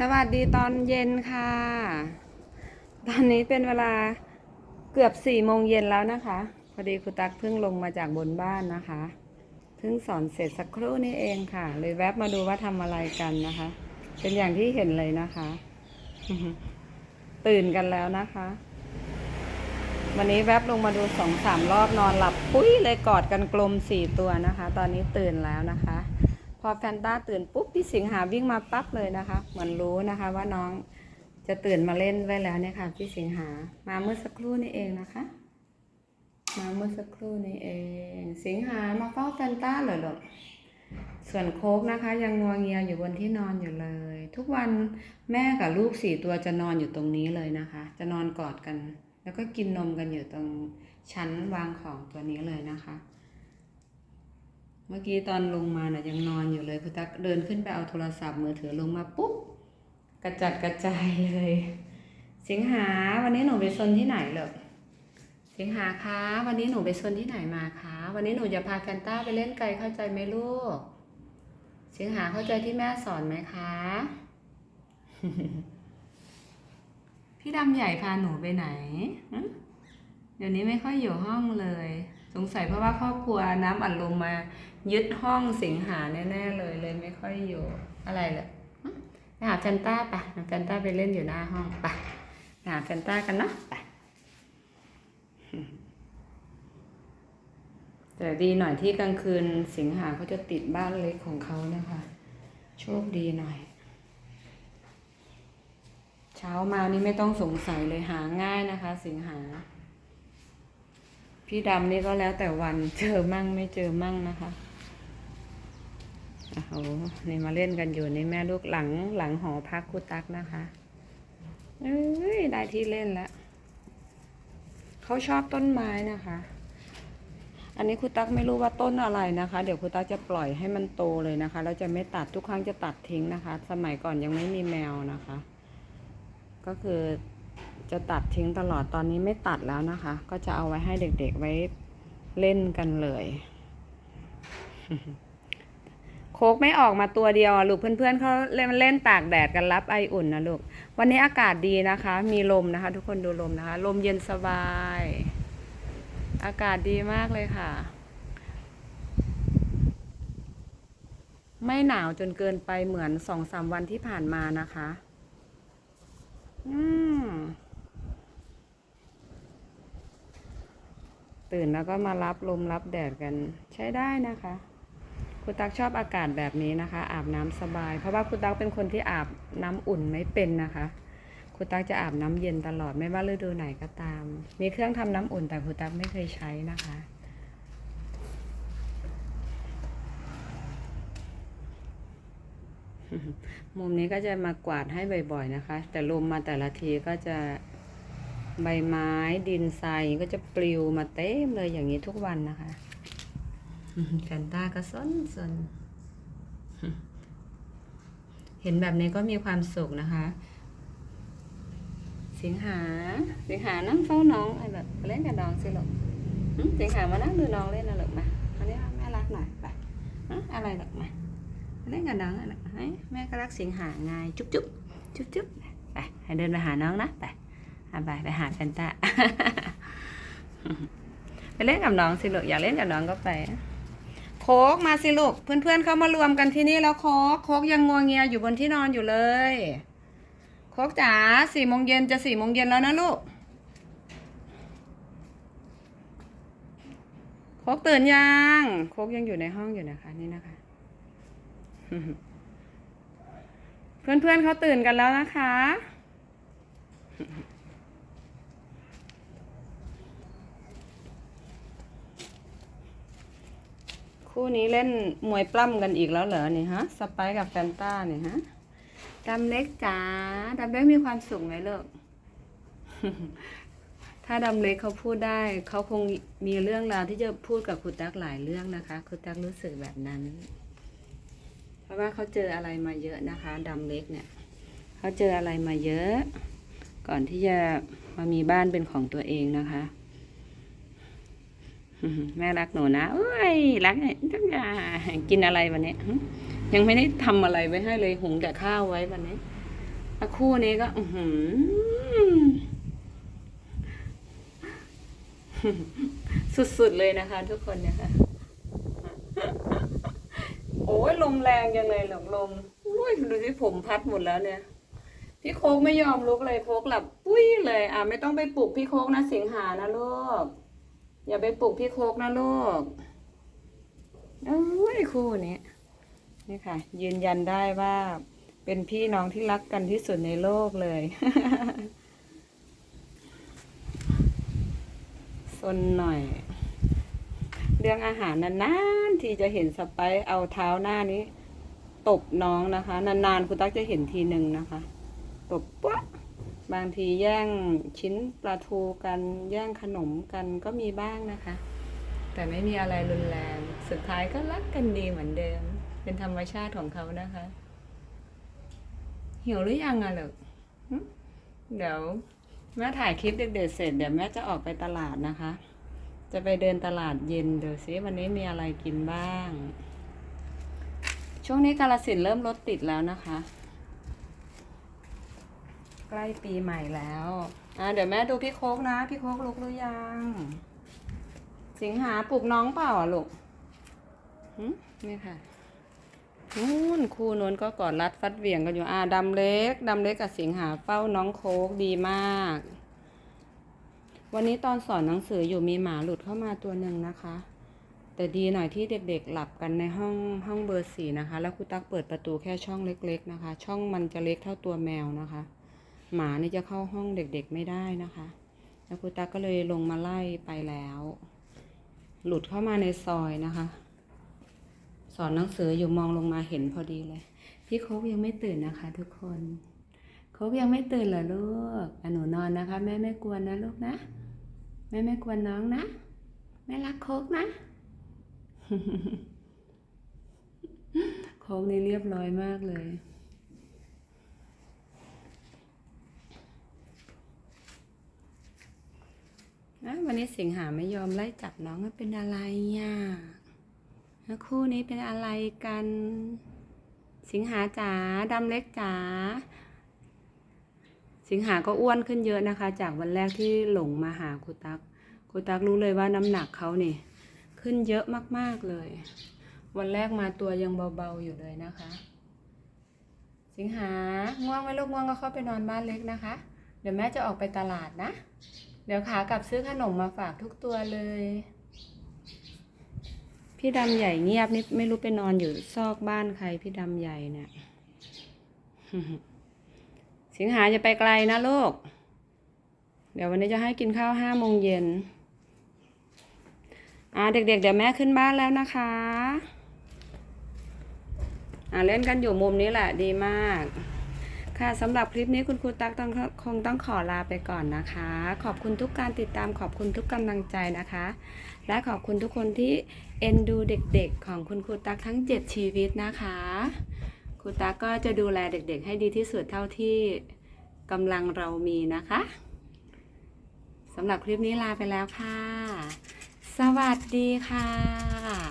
สวัสดีตอนเย็นค่ะ ตอนนี้เป็นเวลาเกือบสี่โมงเย็นแล้วนะคะ พอดีครูตักเพิ่งลงมาจากบนบ้านนะคะ เพิ่งสอนเสร็จสักครู่นี้เองค่ะ เลยแวบมาดูว่าทำอะไรกันนะคะ เป็นอย่างที่เห็นเลยนะคะ ตื่นกันแล้วนะคะ วันนี้แวบลงมาดูสองสามรอบนอนหลับ ปุ้ยเลยกอดกันกลมสี่ตัวนะคะ ตอนนี้ตื่นแล้วนะคะ พอแฟนต้าตื่นปุ๊บพี่สิงหาวิ่งมาปั๊บเลยนะคะ เหมือนรู้นะคะว่าน้องจะตื่นมาเล่นไว้แล้วเนี่ยค่ะ พี่สิงหามาเมื่อสักครู่นี้เองนะคะ มาเมื่อสักครู่นี้เอง สิงหามาเฝ้าแฟนต้าเหรอลูกส่วนโคกนะคะ ยังงัวเงียอยู่บนที่นอนอยู่เลย ทุกวันแม่กับลูกสี่ตัวจะนอนอยู่ตรงนี้เลยนะคะ จะนอนกอดกัน แล้วก็กินนมกันอยู่ตรงชั้นวางของตัวนี้เลยนะคะ มื่อกี้ตอนลงมาน่ะยังนอนอยู่เลยพุตักเดินขึ้นไปเอาโทรศัพท์มือถือลงมาปุ๊บกระจัดกระจายเลย สิงหาวันนี้หนูไปซนที่ไหนเหรอสิงหาคะวันนี้หนูไปซนที่ไหนมาคะวันนี้หนูจะพาแฟนต้าไปเล่นไกลเข้าใจไหมลูก สิงหาเข้าใจที่แม่สอนไหมคะพี่ดำใหญ่พาหนูไปไหน ดี๋ยวนี้ไม่ค่อยอยู่ห้องเลย สงสัยเพราะว่าครอบครัวน้ำอัดลมมา ยึดห้องสิงหาแน่ๆเลยเลยไม่ค่อยอยู่อะไรเลยหึไปหาแฟนต้าปะแฟนต้าไปเล่นอยู่หน้าห้องปะไปหาแฟนต้ากันเนาะไปแต่ดีหน่อยที่กลางคืนสิงหาเขาจะติดบ้านเล็กของเขานะคะ โชคดีหน่อย เช้ามานี่ไม่ต้องสงสัยเลยหาง่ายนะคะ สิงหา พี่ดำนี่ก็แล้วแต่วันเจอมั่งไม่เจอมั่งนะคะโอ้โหนี่มาเล่นกันอยู่นี่แม่ลูกหลังหลังหอพักคุตักนะคะเอ้ยได้ที่เล่นแล้วเขาชอบต้นไม้นะคะ อันนี้คุตักไม่รู้ว่าต้นอะไรนะคะ เดี๋ยวคุตักจะปล่อยให้มันโตเลยนะคะแล้วจะไม่ตัดทุกครั้งจะตัดทิ้งนะคะ สมัยก่อนยังไม่มีแมวนะคะ ก็คือ จะตัดทิ้งตลอดตอนนี้ไม่ตัดแล้วนะคะ ก็จะเอาไว้ให้เด็กๆไว้เล่นกันเลย โคกไม่ออกมาตัวเดียวลูกเพื่อนๆเขาเล่นเล่นตากแดดกันรับไออุ่นนะลูก วันนี้อากาศดีนะคะ มีลมนะคะ ทุกคนดูลมนะคะ ลมเย็นสบาย อากาศดีมากเลยค่ะ ไม่หนาวจนเกินไปเหมือนสองสามวันที่ผ่านมานะคะ อืม ตื่นแล้วก็มารับลมรับแดดกันใช้ได้นะคะคุณตักชอบอากาศแบบนี้นะคะ อาบน้ำสบาย เพราะว่าคุณตักเป็นคนที่อาบน้ำอุ่นไม่เป็นนะคะคุณตักจะอาบน้ำเย็นตลอดไม่ว่าฤดูไหนก็ตาม มีเครื่องทำน้ำอุ่นแต่คุณตักไม่เคยใช้นะคะ มุมนี้ก็จะมากวาดให้บ่อยๆนะคะ แต่ลมมาแต่ละทีก็จะ ใบไม้ดินทรายก็จะปลิวมาเต็มเลยอย่างนี้ทุกวันนะคะแฟนตาก็สนสนเห็นแบบนี้ก็มีความสุขนะคะ สิงหา สิงหานั่งเฝ้าน้องไอ้แบบเล่นกับน้องสิลูกสิงหามานั่งดูน้องเล่นนะลูกมาอันนี้แม่รักหน่อยไปอะไรลูกมาเล่นกับน้องอะนะให้แม่ก็รักสิงหาไงจุ๊บจุ๊บจุ๊บจุ๊บไปให้เดินไปหาน้องนะไป อะไปไปหาแฟนตาไปเล่นกับน้องสิลูกอยากเล่นกับน้องก็ไป โคกมาสิลูกเพื่อนๆเขามารวมกันที่นี่แล้วโคกโคกยังงัวเงียอยู่บนที่นอนอยู่เลย โคกจ๋าสี่โมงเย็นจะสี่โมงเย็นแล้วนะลูกโคกตื่นยังโคกยังอยู่ในห้องอยู่นะคะ นี่นะคะ เพื่อนๆเขาตื่นกันแล้วนะคะ คู่นี้เล่นมวยปล้ำกันอีกแล้วเหรอนี่ฮะสไปกับแฟนต้าเนี่ยฮะดำเล็กจ๋าดำเล็กมีความสุขไหมลูกถ้าดำเล็กเขาพูดได้เขาคงมีเรื่องราวที่จะพูดกับคุณตักหลายเรื่องนะคะคุณตักรู้สึกแบบนั้น เพราะว่าเขาเจออะไรมาเยอะนะคะดำเล็กเนี่ยเขาเจออะไรมาเยอะ ก่อนที่จะมามีบ้านเป็นของตัวเองนะคะ แม่รักหนูนะเอ้ยรักจังกินอะไรวันนี้ยังไม่ได้ทำอะไรไว้ให้เลยหุงแต่ข้าวไว้วันนี้คู่นี้ก็อือหือสุดๆเลยนะคะ ทุกคนเนี่ยค่ะโอ้ยลมแรงยังเลยหลงลมอุ้ยดูสิผมพัดหมดแล้วเนี่ย พี่โคกไม่ยอมลุกเลยโคกหลับปุ้ยเลย อะไม่ต้องไปปลุกพี่โคกนะสิงหานะลูก อย่าไปปลุกพี่โคกนะลูกเอ้ยคู่นี้นี่ค่ะ ยืนยันได้ว่าเป็นพี่น้องที่รักกันที่สุดในโลกเลยซนหน่อย เรื่องอาหารนานๆ ที่จะเห็นสไปซ์เอาเท้าหน้านี้ ตบน้องนะคะ นานๆ คุณตั๊กจะเห็นทีหนึ่งนะคะ ตบปุ๊บ บางทีแย่งชิ้นปลาทูกันแย่งขนมกันก็มีบ้างนะคะ แต่ไม่มีอะไรรุนแรง สุดท้ายก็รักกันดีเหมือนเดิม เป็นธรรมชาติของเขานะคะ หิวหรือยังอะลูกเดี๋ยวแม่ถ่ายคลิปเด็กๆเสร็จเดี๋ยวแม่จะออกไปตลาดนะคะ จะไปเดินตลาดเย็นดูซิวันนี้มีอะไรกินบ้าง ช่วงนี้กาลสินเริ่มรถติดแล้วนะคะ ล้ปีใหม่แล้วอะเดี๋ยวแม่ดูพี่โคกนะ พี่โคกลุกหรือยัง สิงหาปลุกน้องเปล่าอะลูกนี่ค่ะนู่นคู่นู้นก็กอดรัดฟัดเหวี่ยงกันอยู่อ่าดำเล็กดำเล็กกับสิงหาเฝ้าน้องโคกดีมาก วันนี้ตอนสอนหนังสืออยู่มีหมาหลุดเข้ามาตัวหนึ่งนะคะ แต่ดีหน่อยที่เด็กๆหลับกันในห้องห้องเบอร์สี่นะคะ แล้วครูตักเปิดประตูแค่ช่องเล็ก ๆ นะคะ ช่องมันจะเล็กเท่าตัวแมวนะคะ หมานี่จะเข้าห้องเด็กๆไม่ได้นะคะ แล้วครูตักก็เลยลงมาไล่ไปแล้ว หลุดเข้ามาในซอยนะคะ สอนหนังสืออยู่มองลงมาเห็นพอดีเลย พี่โคกยังไม่ตื่นนะคะ ทุกคนโคกยังไม่ตื่นเหรอลูกอหนูนอนนะคะ แม่ไม่กวนนะลูกนะแม่ไม่กวนน้องนะแม่รักโคกนะโค้งนี่เรียบร้อยมากเลย นะวันนี้สิงหาไม่ยอมไล่จับน้องเป็นอะไรอะแล้วคู่นี้เป็นอะไรกัน สิงหาจ๋าดำเล็กจ๋าสิงหาก็อ้วนขึ้นเยอะนะคะ จากวันแรกที่หลงมาหาครูตักครูตักรู้เลยว่าน้ำหนักเขานี่ขึ้นเยอะมากๆเลย วันแรกมาตัวยังเบาๆอยู่เลยนะคะ สิงหาง่วงไหมลูกง่วงก็เข้าไปนอนบ้านเล็กนะคะ เดี๋ยวแม่จะออกไปตลาดนะ เดี๋ยวขากลับซื้อขนมมาฝากทุกตัวเลย พี่ดำใหญ่เงียบนี่ไม่รู้ไปนอนอยู่ซอกบ้านใครพี่ดำใหญ่เนี่ย สิงหาจะไปไกลนะลูก เดี๋ยววันนี้จะให้กินข้าวห้าโมงเย็น อ่าเด็กๆเดี๋ยวแม่ขึ้นบ้านแล้วนะคะ อ่าเล่นกันอยู่มุมนี้แหละดีมาก ค่ะสำหรับคลิปนี้คุณครูตั๊กต้องคงต้องขอลาไปก่อนนะคะ ขอบคุณทุกการติดตามขอบคุณทุกกำลังใจนะคะ และขอบคุณทุกคนที่เอ็นดูเด็กๆ ของคุณครูตั๊กทั้ง 7 ชีวิตนะคะครูตั๊กก็จะดูแลเด็กๆ ให้ดีที่สุดเท่าที่กำลังเรามีนะคะสำหรับคลิปนี้ลาไปแล้วค่ะ สวัสดีค่ะ